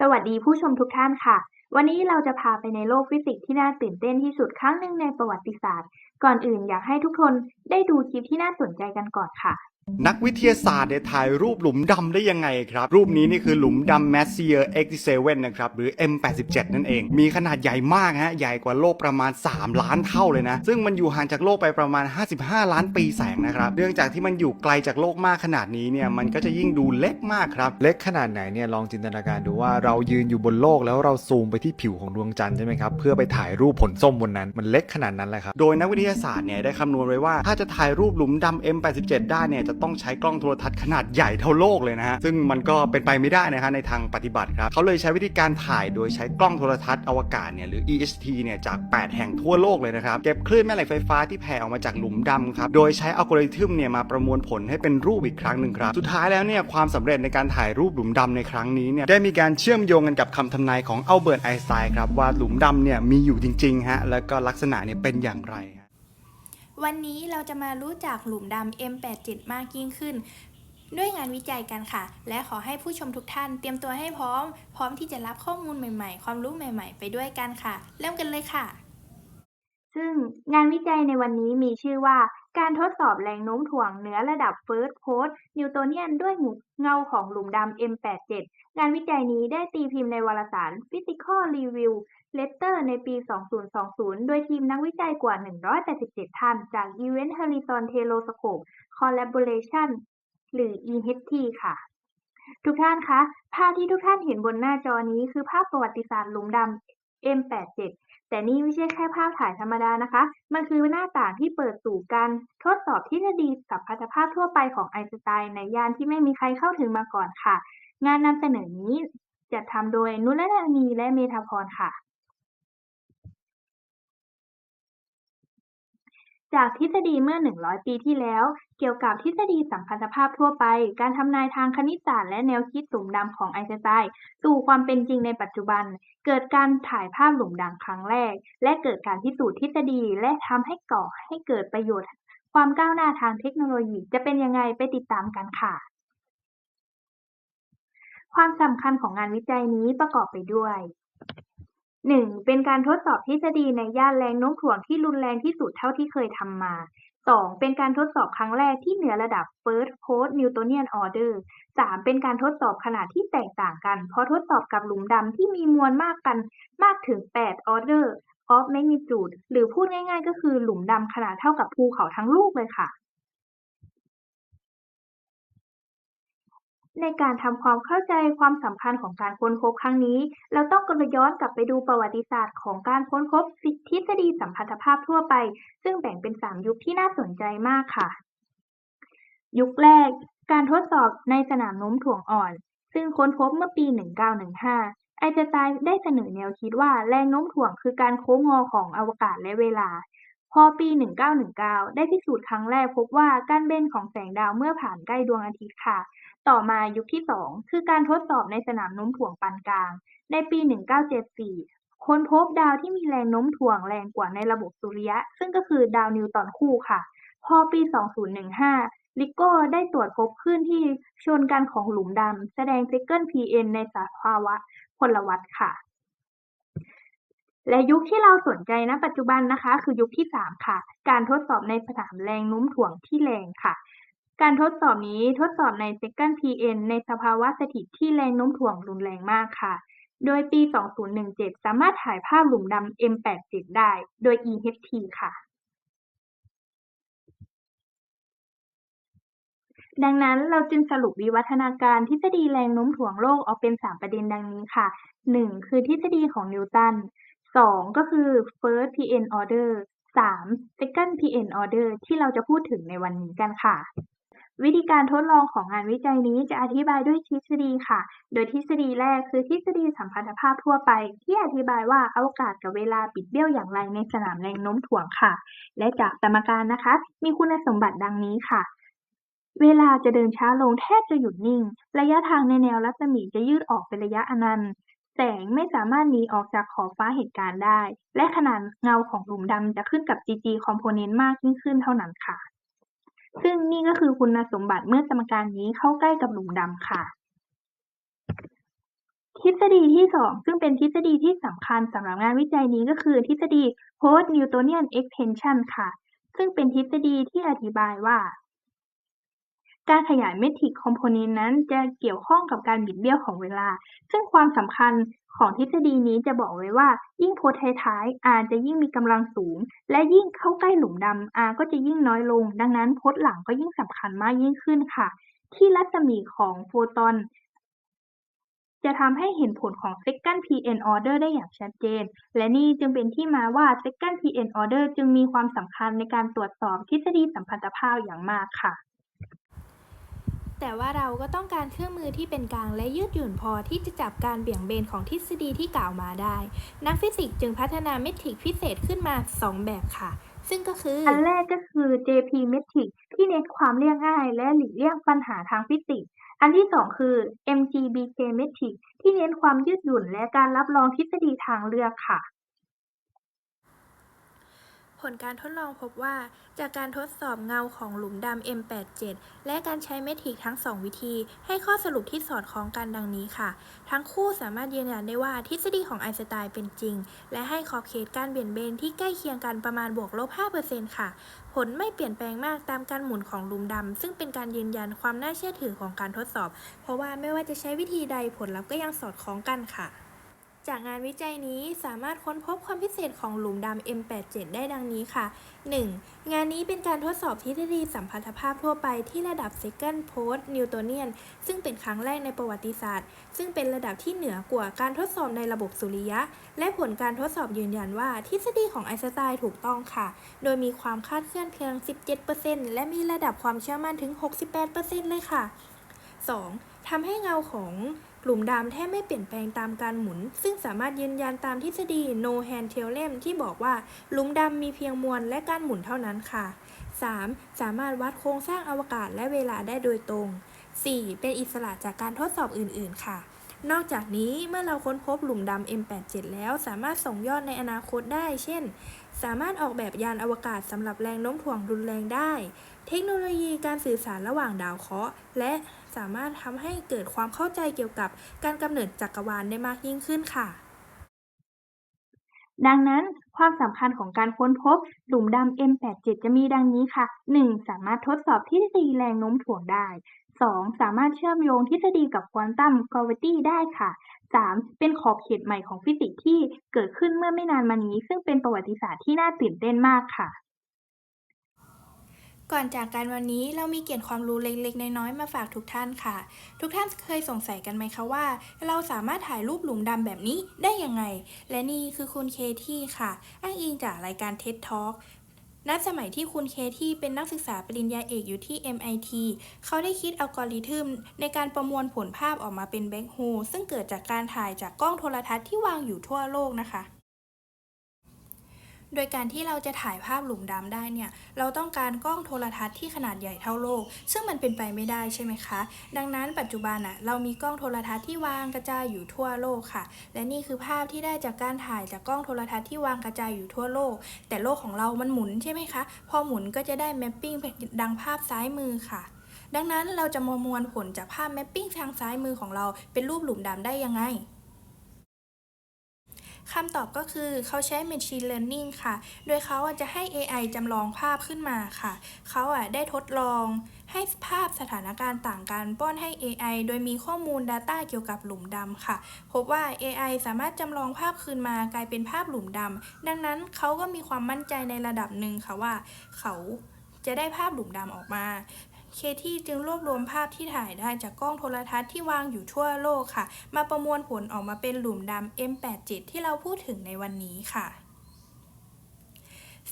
สวัสดีผู้ชมทุกท่านค่ะ วันนี้เราจะพาไปในโลกฟิสิกส์ที่น่าตื่นเต้นที่สุดครั้งหนึ่งในประวัติศาสตร์ ก่อนอื่นอยากให้ทุกคนได้ดูคลิปที่น่าสนใจกันก่อนค่ะ นักวิทยาศาสตร์เนี่ยถ่ายรูปหลุมดำได้ยังไงครับ รูปนี้นี่คือหลุมดำ Messier X7 นะครับ หรือ M87 นั่นเอง มีขนาดใหญ่มากฮะ ใหญ่กว่าโลกประมาณ 3 ล้านเท่าเลยนะ ซึ่งมันอยู่ห่างจากโลกไปประมาณ 55 ล้านปีแสงนะครับ เนื่องจากที่มันอยู่ไกลจากโลกมากขนาดนี้เนี่ย มันก็จะยิ่งดูเล็กมากครับ เล็กขนาดไหนเนี่ย ลองจินตนาการดูว่าเรายืนอยู่บนโลกแล้วเราซูมไปที่ผิวของดวงจันทร์ใช่ไหมครับ เพื่อไปถ่ายรูปผลส้มบนนั้น มันเล็กขนาดนั้นแหละครับ โดยนักวิทยาศาสตร์เนี่ยได้คำนวณไว้ว่าถ้าจะถ่ายรูปหลุมดำ M87 ได้เนี่ยจะต้องใช้กล้องโทรทัศน์ขนาดใหญ่เท่าโลกเลยนะฮะซึ่งมันก็เป็นไปไม่ได้นะฮะในทางปฏิบัติครับเขาเลยใช้วิธีการถ่ายโดยใช้กล้องโทรทัศน์อวกาศเนี่ยหรือ EST เนี่ยจาก 8 แห่งทั่วโลกเลยนะครับเก็บคลื่นแม่เหล็กไฟฟ้าที่แผ่ออกมาจากหลุมดำครับโดยใช้อัลกอริทึมเนี่ยมาประมวลผลให้เป็นรูปอีกครั้งหนึ่งครับสุดท้ายแล้วเนี่ยความสำเร็จในการถ่ายรูปหลุมดำในครั้งนี้เนี่ยได้มีการเชื่อมโยงกันกับคำทำนายของอัลเบิร์ตไอน์สไตน์ครับว่าหลุมดำเนี่ยมีอยู่จริงๆฮะแล้วก็ลักษณะเนี่ยเป็นอย่างไรฮะ วันนี้เราจะมารู้จักหลุมดำ M87 มากยิ่งขึ้น ด้วยงานวิจัยกันค่ะ และขอให้ผู้ชมทุกท่าน เตรียมตัวให้พร้อม พร้อมที่จะรับข้อมูลใหม่ๆ ความรู้ใหม่ ๆ ไปด้วยกันค่ะ เริ่มกันเลยค่ะ ซึ่งงานวิจัยในวันนี้มีชื่อว่าการทดสอบแรงโน้มถ่วงเหนือระดับ First Post Newtonian ด้วยเงาของหลุมดำ M87 งานวิจัยนี้ได้ตีพิมพ์ในวารสาร Physical Review Letter ในปี 2020 โดยทีมนักวิจัยกว่า 187 ท่าน จาก Event Horizon Telescope Collaboration หรือ EHT ค่ะ ทุกท่านคะ ภาพที่ทุกท่านเห็นบนหน้าจอนี้คือภาพประวัติศาสตร์หลุมดำ M87 แต่นี่ไม่ใช่แค่ภาพถ่ายธรรมดานะคะ มันคือหน้าต่างที่เปิดสู่การทดสอบทฤษฎีสัมพัทธภาพทั่วไปของไอน์สไตน์ในยานที่ไม่มีใครเข้าถึงมาก่อนค่ะ งานนำเสนอนี้จะทำโดยนุรนานีและเมธาพรค่ะ จากทฤษฎีเมื่อ 100 ปีที่แล้ว เกี่ยวกับทฤษฎีสัมพัทธภาพทั่วไป การทำนายทางคณิตศาสตร์และแนวคิดหลุมดำของไอน์สไตน์สู่ความเป็นจริงในปัจจุบัน เกิดการถ่ายภาพหลุมดำครั้งแรก และเกิดการพิสูจน์ทฤษฎีและทำให้ก่อให้เกิดประโยชน์ ความก้าวหน้าทางเทคโนโลยีจะเป็นยังไงไปติดตามกันค่ะ ความสำคัญของงานวิจัยนี้ประกอบไปด้วย 1. เป็นการทดสอบทฤษฎีในย่านแรงโน้มถ่วงที่รุนแรงที่สุดเท่าที่เคยทำมา 2. เป็นการทดสอบครั้งแรกที่เหนือระดับ First Post Newtonian Order 3. เป็นการทดสอบขนาดที่แตกต่างกัน เพราะทดสอบกับหลุมดำที่มีมวลมากกันมากถึง 8 Order of Magnitude หรือพูดง่ายๆ ก็คือหลุมดำขนาดเท่ากับภูเขาทั้งลูกเลยค่ะ ในการทำความเข้าใจความสำคัญของการค้นพบครั้งนี้ เราต้องกลับย้อนกลับไปดูประวัติศาสตร์ของการค้นพบทฤษฎีสัมพัทธภาพทั่วไป ซึ่งแบ่งเป็น 3 ยุคที่น่าสนใจมากค่ะ ยุคแรก การทดสอบในสนามโน้มถ่วงอ่อน ซึ่งค้นพบเมื่อปี 1915 ไอน์สไตน์ได้เสนอแนวคิดว่าแรงโน้มถ่วงคือการโค้งงอของอวกาศและเวลา พอปี 1919 ได้พิสูจน์ครั้งแรกพบว่าการเบนของแสงดาวเมื่อผ่านใกล้ดวงอาทิตย์ค่ะ ต่อมายุคที่ 2 คือการทดสอบในสนามโน้มถ่วงปานกลาง ในปี 1974 ค้นพบดาวที่มีแรงโน้มถ่วงแรงกว่าในระบบสุริยะ ซึ่งก็คือดาวนิวตอนคู่ค่ะ พอปี 2015 ลิโก้ได้ตรวจพบคลื่นที่ชนกันของหลุมดำแสดง Second PN ในสภาวะพลวัตค่ะ และยุคที่เราสนใจณปัจจุบันนะคะ คือยุคที่ 3 ค่ะ การทดสอบในสนามแรงโน้มถ่วงที่แรงค่ะ การทดสอบนี้ทดสอบใน Second PN ในสภาวะสถิตที่แรงโน้มถ่วงรุนแรงมากค่ะ โดยปี 2017 สามารถถ่ายภาพหลุมดำ M87 ได้ โดย EHT ค่ะดังนั้นเราจึงสรุปวิวัฒนาการทฤษฎีแรงโน้มถ่วงโลกออกเป็น 3 ประเด็นดังนี้ค่ะ 1. คือทฤษฎีของนิวตัน 2. ก็คือ First PN Order 3. Second PN Order ที่เราจะพูดถึงในวันนี้กันค่ะ วิธีการทดลองของงานวิจัยนี้จะอธิบายด้วยทฤษฎีค่ะ โดยทฤษฎีแรกคือทฤษฎีสัมพัทธภาพทั่วไป ที่อธิบายว่าอวกาศกับเวลาบิดเบี้ยวอย่างไรในสนามแรงโน้มถ่วงค่ะ และจากสมการนะคะ มีคุณสมบัติดังนี้ค่ะเวลาจะเดินช้าลงแทบจะหยุดนิ่ง ระยะทางในแนวรัศมีจะยืดออกเป็นระยะอนันต์ แสงไม่สามารถหนีออกจากขอบฟ้าเหตุการณ์ได้ และขนาดเงาของหลุมดำจะขึ้นกับ GG component มากยิ่งขึ้นเท่านั้นค่ะ ซึ่งนี่ก็คือคุณสมบัติเมื่อสมการนี้เข้าใกล้กับหลุมดำค่ะ ทฤษฎีที่สองซึ่งเป็นทฤษฎีที่สำคัญสำหรับงานวิจัยนี้ก็คือทฤษฎี Post Newtonian Extension ค่ะ ซึ่งเป็นทฤษฎีที่อธิบายว่า การขยายเมทริกคอมโพเนนต์นั้นจะเกี่ยวข้องกับการบิดเบี้ยวของเวลา ซึ่งความสำคัญของทฤษฎีนี้จะบอกไว้ว่า ยิ่งโพสท้ายๆ R จะยิ่งมีกำลังสูง และยิ่งเข้าใกล้หลุมดำ R ก็จะยิ่งน้อยลง ดังนั้นโพสหลังก็ยิ่งสำคัญมากยิ่งขึ้นค่ะ ที่รัศมีของโฟตอน จะทำให้เห็นผลของ second pn order ได้อย่างชัดเจน และนี่จึงเป็นที่มาว่า second pn order จึงมีความสำคัญในการตรวจสอบทฤษฎีสัมพันธภาพอย่างมากค่ะ แต่ว่าเราก็ต้องการเครื่องมือที่เป็นกลางและยืดหยุ่นพอที่จะจับการเบี่ยงเบนของทฤษฎีที่กล่าวมาได้ นักฟิสิกส์จึงพัฒนาเมทริกพิเศษขึ้นมา 2 แบบค่ะ ซึ่งก็คือ อันแรกก็คือ JP metric ที่เน้นความเรียบง่าย และหลีกเลี่ยงปัญหาทางฟิสิกส์ อันที่สองคือ MGBK metric ที่เน้นความยืดหยุ่นและการรับรองทฤษฎีทางเลือกค่ะ ผลการทดลองพบว่า จากการทดสอบเงาของหลุมดำ M87 และการใช้เมทริกทั้ง 2 วิธี ให้ข้อสรุปที่สอดคล้องกันดังนี้ค่ะ ทั้งคู่สามารถยืนยันได้ว่าทฤษฎีของไอน์สไตน์เป็นจริง และให้ขอบเขตการเบี่ยงเบนที่ใกล้เคียงกันประมาณบวกลบ 5%ค่ะ ผลไม่เปลี่ยนแปลงมากตามการหมุนของหลุมดำ ซึ่งเป็นการยืนยันความน่าเชื่อถือของการทดสอบ เพราะว่าไม่ว่าจะใช้วิธีใดผลลัพธ์ก็ยังสอดคล้องกันค่ะ จากงานวิจัยนี้สามารถค้นพบความพิเศษของหลุมดำ M87 ได้ดังนี้ค่ะ 1. งานนี้เป็นการทดสอบทฤษฎีสัมพัทธภาพทั่วไปที่ระดับ Second Post Newtonian ซึ่งเป็นครั้งแรกในประวัติศาสตร์ ซึ่งเป็นระดับที่เหนือกว่าการทดสอบในระบบสุริยะ และผลการทดสอบยืนยันว่าทฤษฎีของไอน์สไตน์ถูกต้องค่ะ โดยมีความคาดเคลื่อนเพียง 17%และมีระดับความเชื่อมั่นถึง 68%เลยค่ะ 2. ทำให้เงาของ หลุมดำแทบไม่เปลี่ยนแปลงตามการหมุน ซึ่งสามารถยืนยันตามทฤษฎี No Hand Theorem ที่บอกว่าหลุมดำมีเพียงมวลและการหมุนเท่านั้นค่ะ 3. สามารถวัดโครงสร้างอวกาศและเวลาได้โดยตรง 4. เป็นอิสระจากการทดสอบอื่น ๆ ค่ะ นอกจากนี้เมื่อเราค้นพบหลุมดำ M87 แล้วสามารถส่งยอดในอนาคตได้ เช่น สามารถออกแบบยานอวกาศสำหรับแรงโน้มถ่วงรุนแรงได้ เทคโนโลยีการสื่อสารระหว่างดาวเคราะห์และ สามารถทำให้เกิดความเข้าใจเกี่ยวกับการกำเนิดจักรวาลได้มากยิ่งขึ้นค่ะ ดังนั้นความสำคัญของการค้นพบหลุมดำ M87 จะมีดังนี้ค่ะ 1. สามารถทดสอบทฤษฎีแรงโน้มถ่วงได้ 2. สามารถเชื่อมโยงทฤษฎีกับควอนตัมกราวิตี้ได้ค่ะ 3. เป็นขอบเขตใหม่ของฟิสิกส์ที่เกิดขึ้นเมื่อไม่นานมานี้ ซึ่งเป็นประวัติศาสตร์ที่น่าตื่นเต้นมากค่ะ ก่อนจากกันวันนี้เรามีเกร็ดความรู้เล็กๆ น้อยๆ มาฝากทุกท่านค่ะ ทุกท่านเคยสงสัยกันไหมคะว่า เราสามารถถ่ายรูปหลุมดำแบบนี้ได้ยังไง และนี่คือคุณเคที่ค่ะ อ้างอิงจากรายการ TED Talk ณสมัยที่คุณเคที่เป็นนักศึกษาปริญญาเอกอยู่ที่ MIT เขาได้คิดอัลกอริทึมในการประมวลผลภาพออกมาเป็นแบ็คโฮซึ่งเกิดจากการถ่ายจากกล้องโทรทัศน์ที่วางอยู่ทั่วโลกนะคะ โดยการที่เราจะถ่ายภาพหลุมดำได้เนี่ย เราต้องการกล้องโทรทัศน์ที่ขนาดใหญ่เท่าโลก ซึ่งมันเป็นไปไม่ได้ใช่ไหมคะ ดังนั้นปัจจุบันอะเรามีกล้องโทรทัศน์ที่วางกระจายอยู่ทั่วโลกค่ะ และนี่คือภาพที่ได้จากการถ่ายจากกล้องโทรทัศน์ที่วางกระจายอยู่ทั่วโลก แต่โลกของเรามันหมุนใช่ไหมคะ พอหมุนก็จะได้แมปปิ้งดังภาพซ้ายมือค่ะดังนั้นเราจะประมวลผลจากภาพแมปปิ้งทางซ้ายมือของเราเป็นรูปหลุมดำได้ยังไง คำตอบก็คือเขาใช้ Machine Learning ค่ะ โดยเขาจะให้ AI จำลองภาพขึ้นมาค่ะ เขาอะได้ทดลองให้ภาพสถานการณ์ต่างกันป้อนให้ AI โดยมีข้อมูล Data เกี่ยวกับหลุมดำค่ะ พบว่า AI สามารถจำลองภาพคืนมากลายเป็นภาพหลุมดำ ดังนั้นเขาก็มีความมั่นใจในระดับหนึ่งค่ะว่า เขาจะได้ภาพหลุมดำออกมา เคที่จึงรวบรวมภาพที่ถ่ายได้จากกล้องโทรทัศน์ที่วางอยู่ทั่วโลกค่ะ มาประมวลผลออกมาเป็นหลุมดำ M87 ที่เราพูดถึงในวันนี้ค่ะ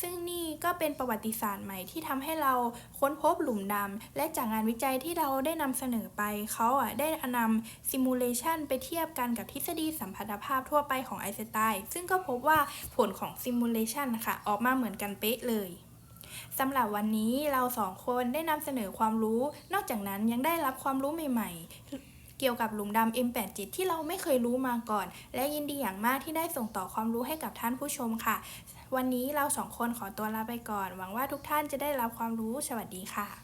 ซึ่งนี่ก็เป็นประวัติศาสตร์ใหม่ที่ทำให้เราค้นพบหลุมดำและจากงานวิจัยที่เราได้นำเสนอไป เขาอะได้นำซิมูเลชันไปเทียบกันกับทฤษฎีสัมพัทธภาพทั่วไปของไอน์สไตน์ซึ่งก็พบว่าผลของซิมูเลชันค่ะ ออกมาเหมือนกันเป๊ะเลย สำหรับวันนี้เราสองคนได้นำเสนอความรู้ นอกจากนั้นยังได้รับความรู้ใหม่ ๆ เกี่ยวกับหลุมดำ M87 ที่เราไม่เคยรู้มาก่อน และยินดีอย่างมากที่ได้ส่งต่อความรู้ให้กับท่านผู้ชมค่ะ วันนี้เราสองคนขอตัวลาไปก่อน หวังว่าทุกท่านจะได้รับความรู้ สวัสดีค่ะ